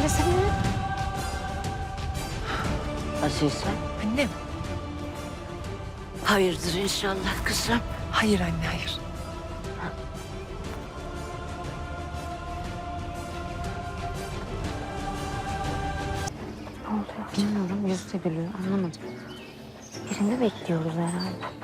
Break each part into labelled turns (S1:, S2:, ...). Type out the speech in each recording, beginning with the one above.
S1: söylesene.
S2: Azize.
S3: Annem.
S2: Hayırdır inşallah kızım.
S3: Hayır anne hayır.
S1: Ne oluyor? Bilmiyorum. Yüzü de gülüyor. Anlamadım. Birini bekliyoruz herhalde.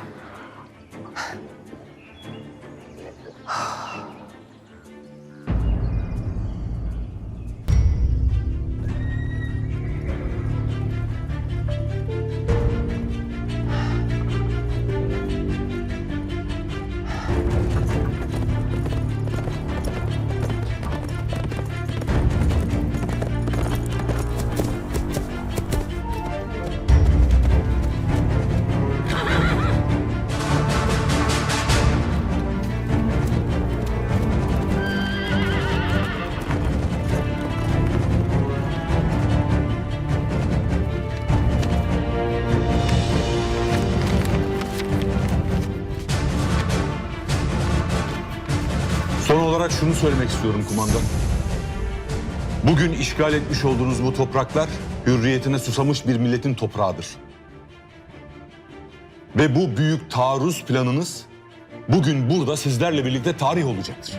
S4: Söylemek istiyorum kumandan. Bugün işgal etmiş olduğunuz bu topraklar hürriyetine susamış bir milletin toprağıdır. Ve bu büyük taarruz planınız bugün burada sizlerle birlikte tarih olacaktır.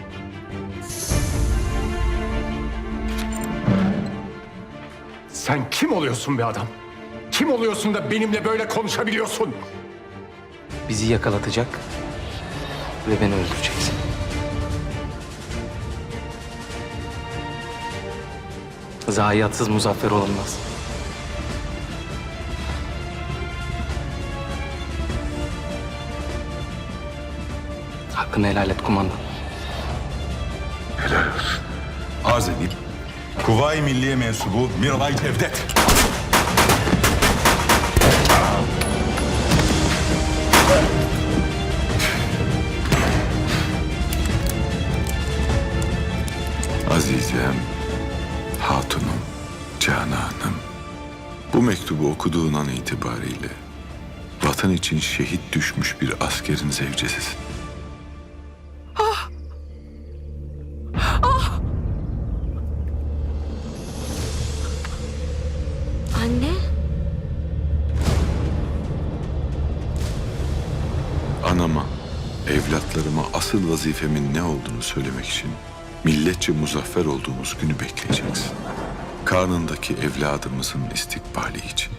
S5: Sen kim oluyorsun be adam? Kim oluyorsun da benimle böyle konuşabiliyorsun?
S6: Bizi yakalatacak ve beni öldüreceksin. Zayiatsız muzaffer olunmaz. Hakkını helal et kumandan.
S4: Arz edeyim. Kuvayi Milliye mensubu Miralay Cevdet.
S7: Azizem, hatunum, cananım. Bu mektubu okuduğun an itibariyle vatan için şehit düşmüş bir askerin zevcesisin.
S1: Anne.
S7: Anama, evlatlarıma asıl vazifemin ne olduğunu söylemek için milletçe muzaffer olduğumuz günü bekleyeceksin. Karnındaki evladımızın istikbali için,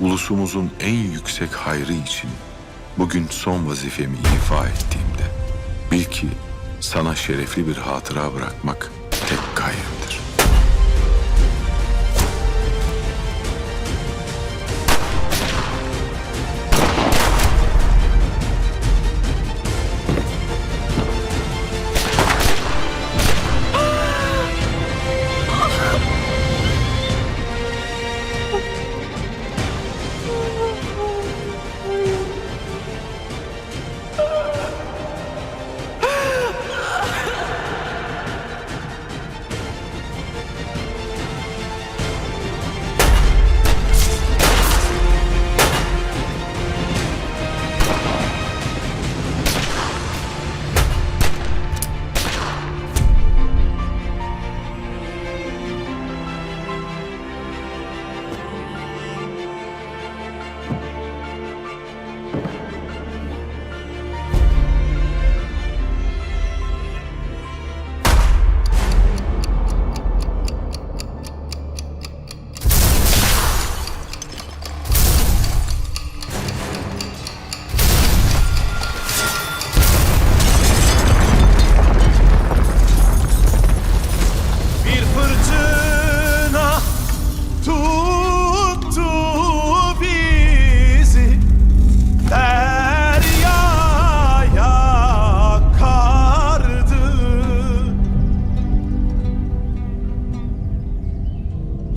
S7: ulusumuzun en yüksek hayrı için bugün son vazifemi ifa ettiğimde bil ki sana şerefli bir hatıra bırakmak tek gayemdir.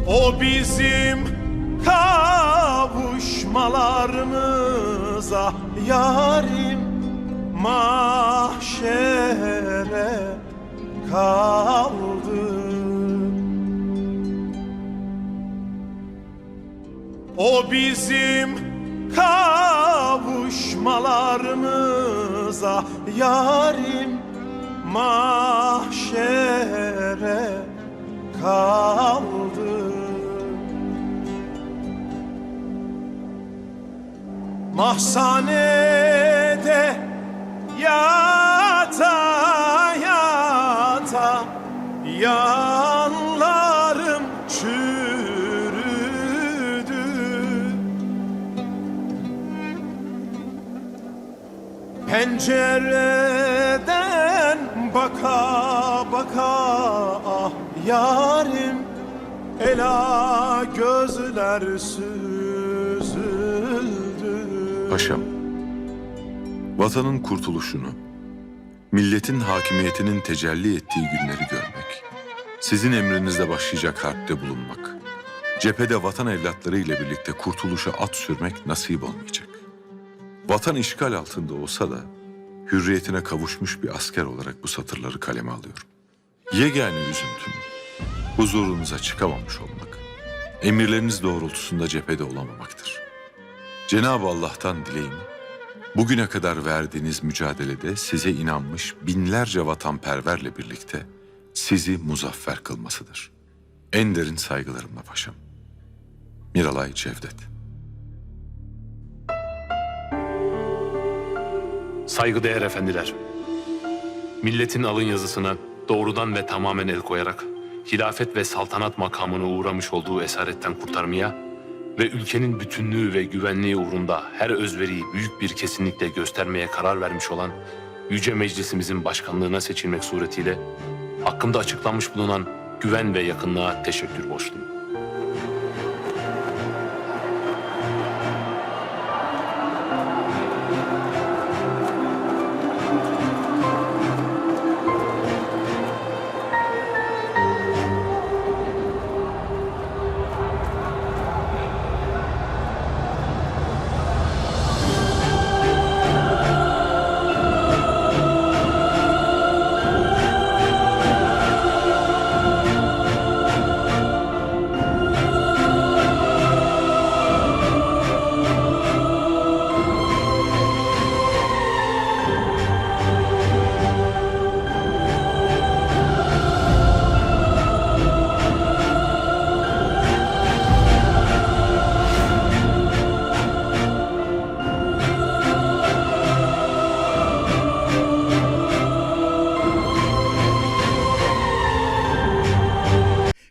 S8: O bizim kavuşmalarımıza yarim mahşere kaldı. O bizim kavuşmalarımıza yarim mahşere kaldı. Mahzanede yata yata. Yanlarım çürüdü. Pencereden baka baka ah yarim. Ela gözler süzüldü
S7: Paşam, vatanın kurtuluşunu, milletin hakimiyetinin tecelli ettiği günleri görmek, sizin emrinizle başlayacak harpte bulunmak, cephede vatan evlatları ile birlikte kurtuluşa at sürmek nasip olmayacak. Vatan işgal altında olsa da hürriyetine kavuşmuş bir asker olarak bu satırları kaleme alıyorum. Yegane üzüntüm, huzurunuza çıkamamış olmak, emirleriniz doğrultusunda cephede olamamaktır. Cenab-ı Allah'tan dileğim, bugüne kadar verdiğiniz mücadelede size inanmış binlerce vatanperverle birlikte sizi muzaffer kılmasıdır. En derin saygılarımla paşam. Miralay Cevdet.
S3: Saygıdeğer efendiler, milletin alın yazısına doğrudan ve tamamen el koyarak hilafet ve saltanat makamına uğramış olduğu esaretten kurtarmaya ve ülkenin bütünlüğü ve güvenliği uğrunda her özveriyi büyük bir kesinlikle göstermeye karar vermiş olan Yüce Meclisimizin başkanlığına seçilmek suretiyle hakkımda açıklanmış bulunan güven ve yakınlığa teşekkür borçluyum.